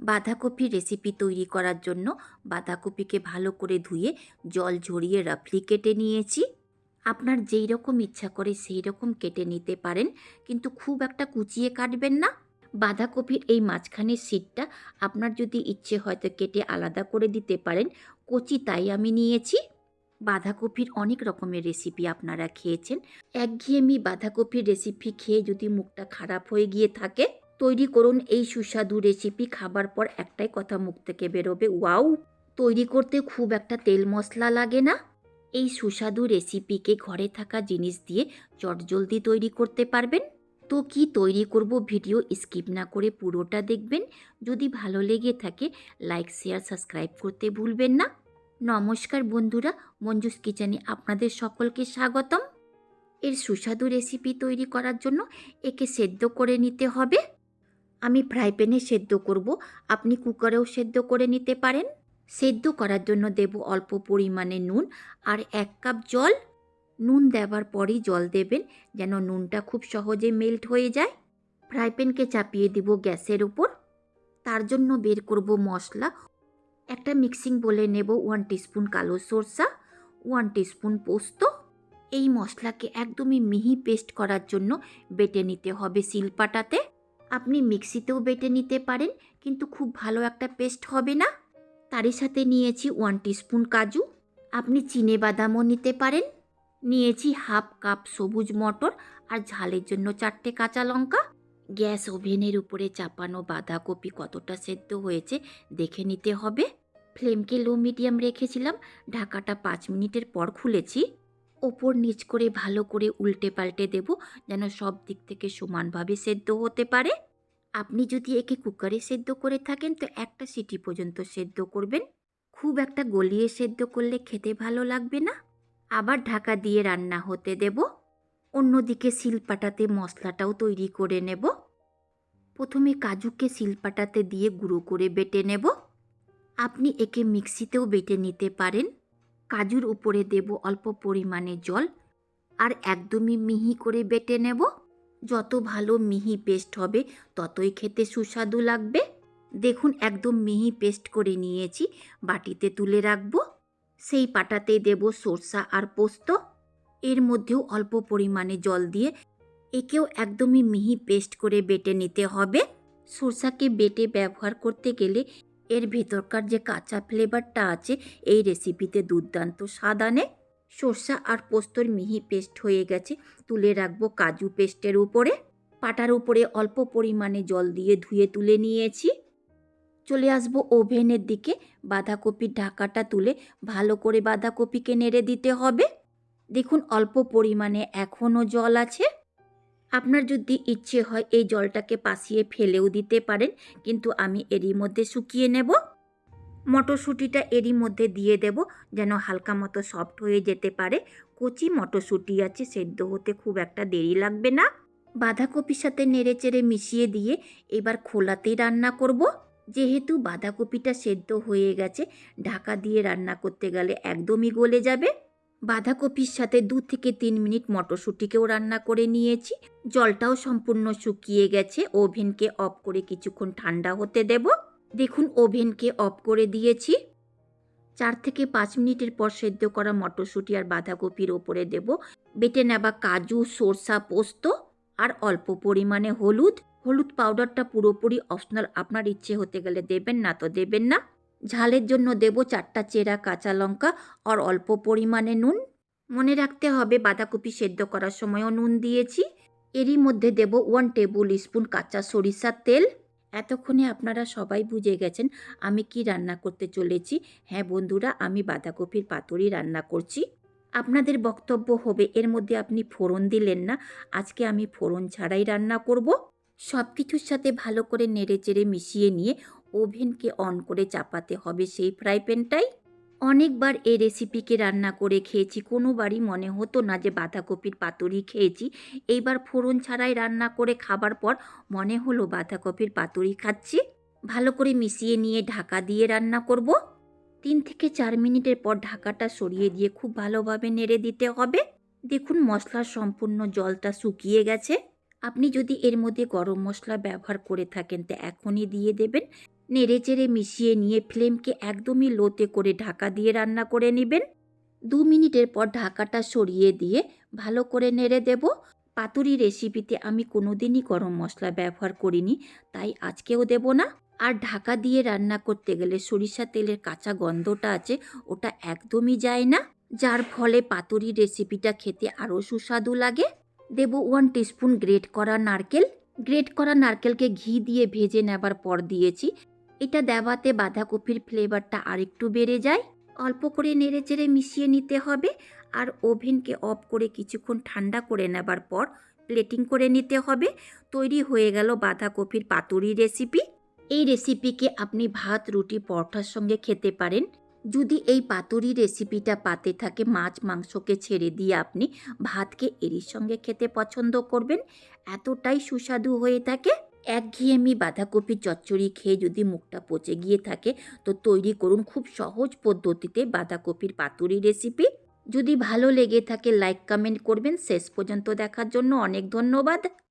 বাঁধাকপির রেসিপি তৈরি করার জন্য বাঁধাকপিকে ভালো করে ধুয়ে জল ঝরিয়ে রাফলি কেটে নিয়েছি। আপনার যেই রকম ইচ্ছা করে সেই রকম কেটে নিতে পারেন, কিন্তু খুব একটা কুচিয়ে কাটবেন না। বাঁধাকপির এই মাঝখানের সিটটা আপনার যদি ইচ্ছে হয়তো কেটে আলাদা করে দিতে পারেন, কচি তাই আমি নিয়েছি। বাঁধাকপির অনেক রকমের রেসিপি আপনারা খেয়েছেন। একঘেয়েমি বাঁধাকপির রেসিপি খেয়ে যদি মুখটা খারাপ হয়ে গিয়ে থাকে তৈরি করুন এই সুস্বাদু রেসিপি খাবার পর একটাই কথা মুখ থেকে বেরোবে, ওয়াও, তৈরি করতে খুব একটা তেল মশলা লাগে না। এই সুস্বাদু রেসিপিকে ঘরে থাকা জিনিস দিয়ে চটজলদি তৈরি করতে পারবেন। তো কি তৈরি করব ভিডিও স্কিপ না করে পুরোটা দেখবেন। যদি ভালো লেগে থাকে, লাইক, শেয়ার, সাবস্ক্রাইব করতে ভুলবেন না। নমস্কার বন্ধুরা, মঞ্জুস কিচেনে আপনাদের সকলকে স্বাগতম। এর সুস্বাদু রেসিপি তৈরি করার জন্য একে সেদ্ধ করে নিতে হবে। আমি ফ্রাই প্যানে সেদ্ধ করব। আপনি কুকারেও সেদ্ধ করে নিতে পারেন। সেদ্ধ করার জন্য দেব অল্প পরিমাণে নুন আর এক কাপ জল। নুন দেওয়ার পরই জল দেবেন যেন নুনটা খুব সহজে মেল্ট হয়ে যায়। ফ্রাই প্যানকে চাপিয়ে দিব গ্যাসের উপর। তার জন্য বের করব মশলা। একটা মিক্সিং বলে নেব ওয়ান টিস্পুন কালো সরষা, ওয়ান টিস্পুন পোস্ত। এই মশলাকে একদমই মিহি পেস্ট করার জন্য বেটে নিতে হবে শিলপাটাতে। আপনি মিক্সিতেও বেটে নিতে পারেন, কিন্তু খুব ভালো একটা পেস্ট হবে না। তারই সাথে নিয়েছি ওয়ান টিস্পুন কাজু। আপনি চিনে বাদামও নিতে পারেন। নিয়েছি হাফ কাপ সবুজ মটর আর ঝালের জন্য চারটে কাঁচা লঙ্কা। গ্যাস ওভেনের উপরে চাপানো বাঁধাকপি কতটা সেদ্ধ হয়েছে দেখে নিতে হবে। ফ্লেমকে লো মিডিয়াম রেখেছিলাম। ঢাকাটা পাঁচ মিনিটের পর খুলেছি। ওপর নিচ করে ভালো করে উল্টে পাল্টে দেব, যেন সব দিক থেকে সমানভাবে সেদ্ধ হতে পারে। আপনি যদি একে কুকারে সেদ্ধ করে থাকেন, তো একটা সিটি পর্যন্ত সেদ্ধ করবেন। খুব একটা গলিয়ে সেদ্ধ করলে খেতে ভালো লাগবে না। আবার ঢাকা দিয়ে রান্না হতে দেব। অন্যদিকে শিলপাটাতে মশলাটাও তৈরি করে নেব। প্রথমে কাজুকে শিলপাটাতে দিয়ে গুঁড়ো করে বেটে নেব। আপনি একে মিক্সিতেও বেটে নিতে পারেন। কাজুর উপরে দেব অল্প পরিমাণে জল আর একদমই মিহি করে বেটে নেব। যত ভালো মিহি পেস্ট হবে, ততই খেতে সুস্বাদু লাগবে। দেখুন, একদম মিহি পেস্ট করে নিয়েছি, বাটিতে তুলে রাখব। সেই পাটাতেই দেব সরষা আর পোস্ত। এর মধ্যেও অল্প পরিমাণে জল দিয়ে একেও একদমই মিহি পেস্ট করে বেটে নিতে হবে। সরষাকে বেটে ব্যবহার করতে গেলে এর ভেতরকার যে কাঁচা ফ্লেভারটা আছে, এই রেসিপিতে দুর্দান্ত স্বাদ আনে। সর্ষা আর পোস্তর মিহি পেস্ট হয়ে গেছে, তুলে রাখব কাজু পেস্টের উপরে। পাটার উপরে অল্প পরিমাণে জল দিয়ে ধুয়ে তুলে নিয়েছি। চলে আসব ওভেনের দিকে, বাঁধাকপির ঢাকাটা তুলে ভালো করে বাঁধাকপিকে নেড়ে দিতে হবে। দেখুন, অল্প পরিমাণে এখনও জল আছে। আপনার যদি ইচ্ছে হয় এই জলটাকে পাশিয়ে ফেলেও দিতে পারেন, কিন্তু আমি এরই মধ্যে শুকিয়ে নেব। মটরশুঁটিটা এরই মধ্যে দিয়ে দেব, যেন হালকা মতো সফট হয়ে যেতে পারে। কচি মটরশুঁটি আছে, সেদ্ধ হতে খুব একটা দেরি লাগবে না। বাঁধাকপির সাথে নেড়ে চেড়ে মিশিয়ে দিয়ে এবার খোলাতেই রান্না করব। যেহেতু বাঁধাকপিটা সেদ্ধ হয়ে গেছে, ঢাকা দিয়ে রান্না করতে গেলে একদমই গলে যাবে। বাঁধাকপির সাথে দু থেকে তিন মিনিট মটরশুঁটিকেও রান্না করে নিয়েছি। জলটাও সম্পূর্ণ শুকিয়ে গেছে। ওভেনকে অফ করে কিছুক্ষণ ঠান্ডা হতে দেব। দেখুন, ওভেনকে অফ করে দিয়েছি। চার থেকে পাঁচ মিনিটের পর সেদ্ধ করা মটরশুঁটি আর বাঁধাকপির ওপরে দেব। বেটে নেওয়া কাজু, সরষা, পোস্ত আর অল্প পরিমাণে হলুদ। হলুদ পাউডারটা পুরোপুরি অপশনাল। আপনার ইচ্ছে হতে গেলে দেবেন, না তো দেবেন না। ঝালের জন্য দেব চারটা চেরা কাঁচা লঙ্কা আর অল্প পরিমাণে নুন। মনে রাখতে হবে বাঁধাকপি সেদ্ধ করার সময়ও নুন দিয়েছি। এরই মধ্যে দেব ওয়ান টেবিল স্পুন কাঁচা সরিষার তেল। এতক্ষণে আপনারা সবাই বুঝে গেছেন আমি কি রান্না করতে চলেছি। হ্যাঁ বন্ধুরা, আমি বাঁধাকপির পাতুরি রান্না করছি। আপনাদের বক্তব্য হবে, এর মধ্যে আপনি ফোড়ন দিলেন না, আজকে আমি ফোড়ন ছাড়াই রান্না করব। সব কিছুর সাথে ভালো করে নেড়ে চেড়ে মিশিয়ে নিয়ে ওভেনকে অন করে চাপাতে হবে সেই ফ্রাই প্যানটাই। অনেকবার এই রেসিপিকে রান্না করে খেয়েছি, কোনোবারই মনে হতো না যে বাঁধাকপির পাতুরি খেয়েছি। এইবার ফোড়ন ছাড়াই রান্না করে খাবার পর মনে হলো বাঁধাকপির পাতুরি খাচ্ছি। ভালো করে মিশিয়ে নিয়ে ঢাকা দিয়ে রান্না করব। তিন থেকে চার মিনিটের পর ঢাকাটা সরিয়ে দিয়ে খুব ভালোভাবে নেড়ে দিতে হবে। দেখুন মশলার সম্পূর্ণ জলটা শুকিয়ে গেছে। আপনি যদি এর মধ্যে গরম মশলা ব্যবহার করে থাকেন, তো এখনই দিয়ে দেবেন। নেড়েচেড়ে মিশিয়ে নিয়ে ফ্লেমকে একদমই লোতে করে ঢাকা দিয়ে রান্না করে নেবেন। দু মিনিটের পর ঢাকাটা সরিয়ে দিয়ে ভালো করে নেড়ে দেব। পাতুরি রেসিপিতে আমি কোনোদিনই গরম মশলা ব্যবহার করিনি, তাই আজকেও দেব না। আর ঢাকা দিয়ে রান্না করতে গেলে সরিষা তেলের কাঁচা গন্ধটা আছে, ওটা একদমই যায় না, যার ফলে পাতুরি রেসিপিটা খেতে আরও সুস্বাদু লাগে। দেব ওয়ান টিস্পুন গ্রেট করা নারকেল। গ্রেট করা নারকেলকে ঘি দিয়ে ভেজে নেবার পর দিয়েছি। এটা দেওয়াতে বাঁধাকপির ফ্লেভারটা আরেকটু বেড়ে যায়। অল্প করে নেড়ে চেড়ে মিশিয়ে নিতে হবে আর ওভেনকে অফ করে কিছুক্ষণ ঠান্ডা করে নেবার পর প্লেটিং করে নিতে হবে। তৈরি হয়ে গেল বাঁধাকপির পাতুরি রেসিপি এই রেসিপিকে আপনি ভাত, রুটি, পরোটার সঙ্গে খেতে পারেন। যদি এই পাতুরি রেসিপিটা পাতে থাকে, মাছ, মাংসকে ছেড়ে দিয়ে আপনি ভাতকে এরই সঙ্গে খেতে পছন্দ করবেন। এতটাই সুস্বাদু হয়ে থাকে। একঘেয়েমি বাঁধাকপি চচ্চড়ি খেয়ে যদি মুখটা পচে গিয়ে থাকে, তো তৈরি করুন খুব সহজ পদ্ধতিতে বাঁধাকপির পাতুরি রেসিপি যদি ভালো লেগে থাকে লাইক কমেন্ট করবেন। শেষ পর্যন্ত দেখার জন্য অনেক ধন্যবাদ।